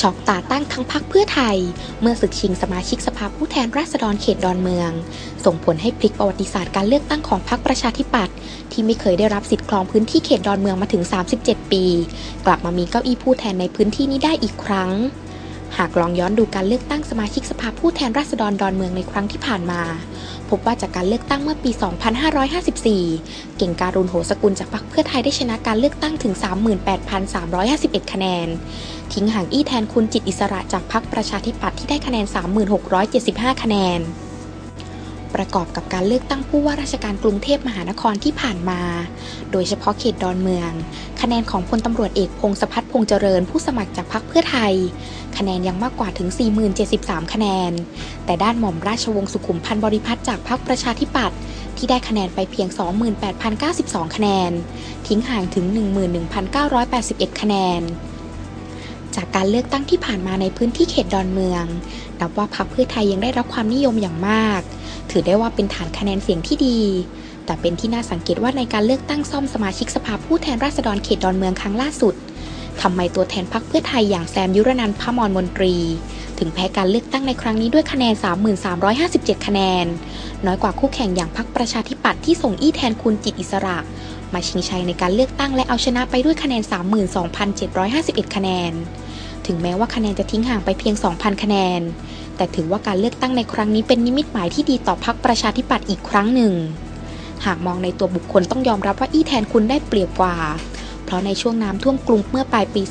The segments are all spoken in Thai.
ช็อกตาตั้งทั้งพักเพื่อไทย เมื่อศึกชิงสมาชิกสภาผู้แทนราษฎรเขตดอนเมือง ส่งผลให้พลิกประวัติศาสตร์การเลือกตั้งของพรรคประชาธิปัตย์ที่ไม่เคยได้รับสิทธิ์ครองพื้นที่เขตดอนเมืองมาถึง 37 ปี กลับมามีเก้าอี้ผู้แทนในพื้นที่นี้ได้อีกครั้ง หากลองย้อนดูการเลือกตั้งสมาชิกสภาผู้แทนราษฎรดอนเมืองในครั้งที่ผ่านมา พบว่าจากการเลือกตั้งเมื่อปี 2554 เก่งการุณโหสกุลจากพรรคเพื่อไทยได้ชนะการเลือกตั้งถึง 38,351 คะแนน ทิ้งห่างอี้แทนคุณจิตอิสระจากพรรคประชาธิปัตย์ที่ได้คะแนน 3675 คะแนน ประกอบกับการเลือกตั้งผู้ว่าราชการกรุงเทพมหานครที่ผ่านมา โดยเฉพาะเขตดอนเมือง คะแนนของพลตำรวจเอกพงศพัฒน์พงษ์เจริญผู้สมัครจากพรรคเพื่อไทย คะแนนยังมากกว่าถึง40,073 คะแนน แต่ด้านหม่อมราชวงศ์สุขุมพันธ์บริพัตรจากพรรคประชาธิปัตย์ที่ได้คะแนนไปเพียง 28,092 คะแนน ทิ้งห่างถึง 11,981 คะแนน จากการเลือกตั้งที่ผ่านมาในพื้นที่เขตดอนเมือง นับว่าพรรคเพื่อไทยยังได้รับความนิยมอย่างมาก ถือได้ว่าเป็นฐานคะแนนเสียงที่ดี แต่เป็นที่น่าสังเกตว่าในการเลือกตั้งซ่อมสมาชิกสภาผู้แทนราษฎรเขตดอนเมืองครั้งล่าสุดทำไมตัวแทนพรรคเพื่อไทยอย่างแซมยุรนันท์พมรมนตรี ถึงแพ้การเลือกตั้งในครั้งนี้ด้วยคะแนน 3357 คะแนน น้อยกว่าคู่แข่งอย่างพรรคประชาธิปัตย์ที่ส่งอี้แทนคุณจิตอิสระ มาชิงชัยในการเลือกตั้งและเอาชนะไปด้วยคะแนน 32,751 คะแนน ถึงแม้ว่าคะแนนจะทิ้งห่างไปเพียง 2,000 คะแนน แต่ถือว่าการเลือกตั้งในครั้งนี้เป็นนิมิตหมายที่ดีต่อพรรคประชาธิปัตย์อีกครั้งหนึ่ง หากมองในตัวบุคคลต้องยอมรับว่าอี้แทนคุณได้เปรียบกว่า เพราะในช่วงน้ำท่วมกรุงเมื่อปลายปี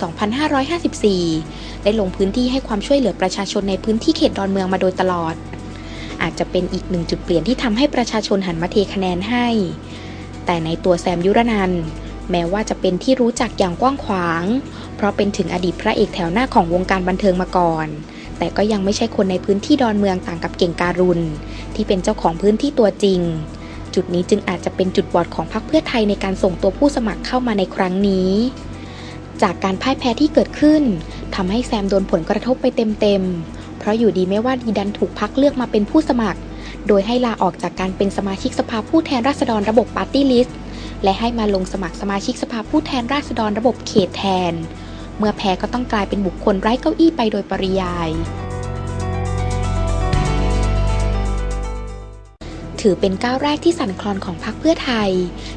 2554 ได้ลงพื้นที่ให้ความช่วยเหลือประชาชนในพื้นที่เขตดอนเมืองมาโดยตลอด อาจจะเป็นอีกหนึ่งจุดเปลี่ยนที่ทำให้ประชาชนหันมาเทคะแนนให้ แต่ในตัวแซมยุรนันแม้ว่าจะเป็นที่รู้จักอย่างกว้างขวาง เพราะเป็นถึงอดีตพระเอกแถวหน้าของวงการบันเทิงมาก่อน แต่ก็ยังไม่ใช่คนในพื้นที่ดอนเมืองต่างกับเก่งการุณ ที่เป็นเจ้าของพื้นที่ตัวจริง จุดนี้จึงอาจจะเป็นจุดบอดของพรรคเพื่อไทยในการส่งตัวผู้สมัครเข้ามาในครั้งนี้ จากการพ่ายแพ้ที่เกิดขึ้นทำให้แซมโดนผลกระทบไปเต็มๆเพราะอยู่ดีไม่ว่าดีดันถูกพักเลือกมาเป็นผู้สมัคร โดยให้ลาออกจากการเป็นสมาชิกสภาผู้แทนราษฎรระบบปาร์ตี้ลิสต์และให้มาลงสมัครสมาชิกสภาผู้แทนราษฎรระบบเขตแทน เมื่อแพ้ก็ต้องกลายเป็นบุคคลไร้เก้าอี้ไปโดยปริยาย ถือเป็นก้าวแรกที่สั่นคลอนของพรรคเพื่อไทย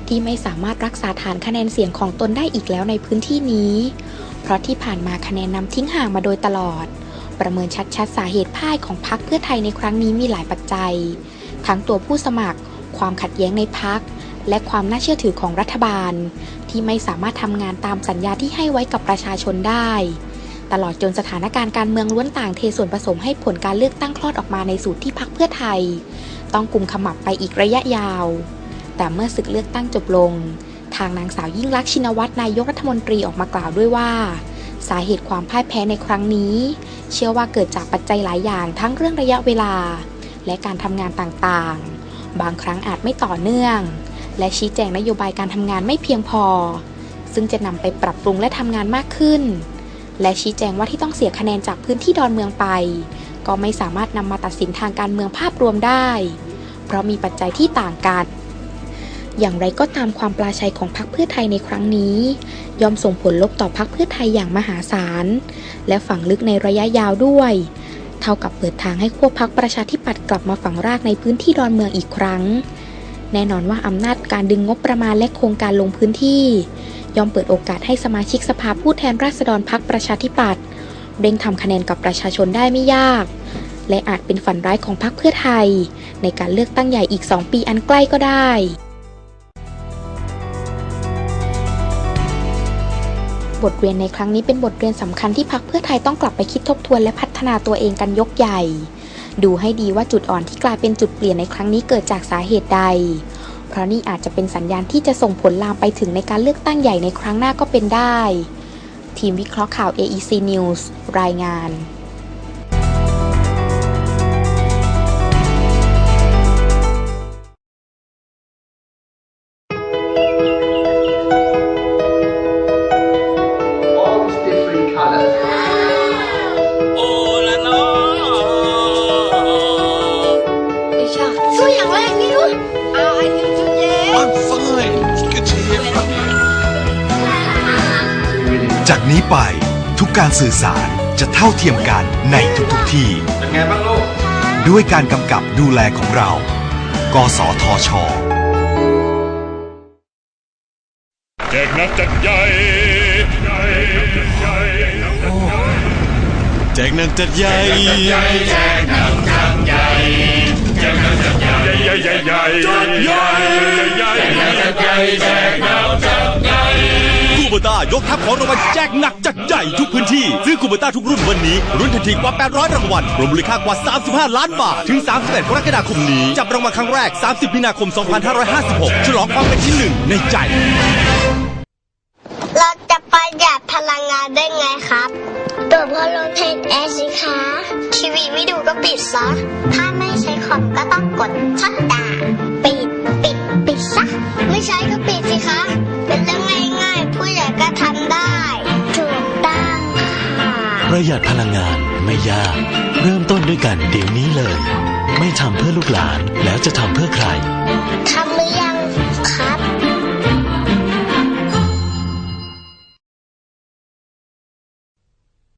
ที่ไม่สามารถรักษาฐานคะแนนเสียงของตนได้อีกแล้วในพื้นที่นี้ เพราะที่ผ่านมาคะแนนนำทิ้งห่างมาโดยตลอด ประเมินชัดๆสาเหตุพ่ายของพรรคเพื่อไทยในครั้งนี้มีหลายปัจจัย ทั้งตัวผู้สมัคร ความขัดแย้งในพรรคและความน่าเชื่อถือของรัฐบาล ที่ไม่สามารถทำงานตามสัญญาที่ให้ไว้กับประชาชนได้ ตลอดจนสถานการณ์การเมืองล้วนต่างเทส่วนผสมให้ผลการเลือกตั้งคลอดออกมาในสูตรที่พรรคเพื่อไทย ต้องกลุ่มขมับไปอีกระยะยาว แต่เมื่อศึกเลือกตั้งจบลง ทางนางสาวยิ่งลักษณ์ชินวัตรนายกรัฐมนตรีออกมากล่าวด้วยว่า สาเหตุความพ่ายแพ้ในครั้งนี้ เชื่อว่าเกิดจากปัจจัยหลายอย่างทั้งเรื่องระยะเวลา และการทำงานต่างๆ บางครั้งอาจไม่ต่อเนื่อง และชี้แจงนโยบายการทำงานไม่เพียงพอ ซึ่งจะนำไปปรับปรุงและทำงานมากขึ้น และชี้แจงว่าที่ต้องเสียคะแนนจากพื้นที่ดอนเมืองไป ก็ไม่สามารถนำมาตัดสินทางการเมืองภาพรวมได้ เพราะมีปัจจัยที่ต่างกัน อย่างไรก็ตามความปลาชัยของพรรคเพื่อไทยในครั้งนี้ย่อมส่งผลลบต่อพรรคเพื่อไทยอย่างมหาศาล และฝังลึกในระยะยาวด้วยเท่ากับเปิดทางให้ขั้วพรรคประชาธิปัตย์กลับมาฝังรากในพื้นที่ดอนเมืองอีกครั้ง แน่นอนว่าอำนาจการดึงงบประมาณและโครงการลงพื้นที่ ย่อมเปิดโอกาสให้สมาชิกสภาผู้แทนราษฎรพรรคประชาธิปัตย์เร่งทำคะแนนกับประชาชนได้ไม่ยาก และอาจเป็นฝันร้ายของพรรคเพื่อไทย ในการเลือกตั้งใหญ่อีก 2 ปีอันใกล้ก็ได้บทเรียนในครั้งนี้เป็นบทเรียนสำคัญที่พรรคเพื่อไทยต้องกลับไปคิดทบทวนและพัฒนาตัวเองกันยกใหญ่ ดูให้ดีว่าจุดอ่อนที่กลายเป็นจุดเปลี่ยนในครั้งนี้เกิดจากสาเหตุใด เพราะนี่อาจจะเป็นสัญญาณที่จะส่งผลลามไปถึงในการเลือกตั้งใหญ่ในครั้งหน้าก็เป็นได้ ทีมวิเคราะห์ข่าว AEC News รายงาน จากนี้ไปทุกการสื่อสารจะเท่าเทียมกันในทุกๆที่ เป็นไงบ้างลูก ด้วยการกำกับดูแลของเรา กสทชแจกหนักจัดใหญ่ใหญ่ใหญ่แจกหนักจัดใหญ่ใหญ่ใหญ่ใหญ่ใหญ่ใหญ่ใหญ่ใหญ่ใหญ่คูเบต้ายกทัพของรางวัลแจกหนักจัดใหญ่ทุกพื้นที่ ซื้อคูเบต้าทุกรุ่นวันนี้รุ่นทันทีกว่า 800 รางวัลรวมมูลค่ากว่า 35 ล้านบาท ถึง 31 กรกฎาคมนี้ จับรางวัลครั้งแรก 30 มีนาคม 2556 ฉลองความเป็นที่หนึ่งในใจ เราจะประหยัดพลังงานได้ไงครับเปิดพัดลมเพนแอร์สิคะ ทีวีไม่ดูก็ปิดซะ ถ้าไม่ใช้คอมก็ต้องกดชัตดาว ประหยัดพลังงานไม่ยาก เริ่มต้นด้วยกันเดี๋ยวนี้เลย ไม่ทำเพื่อลูกหลานแล้วจะทำเพื่อใครทำ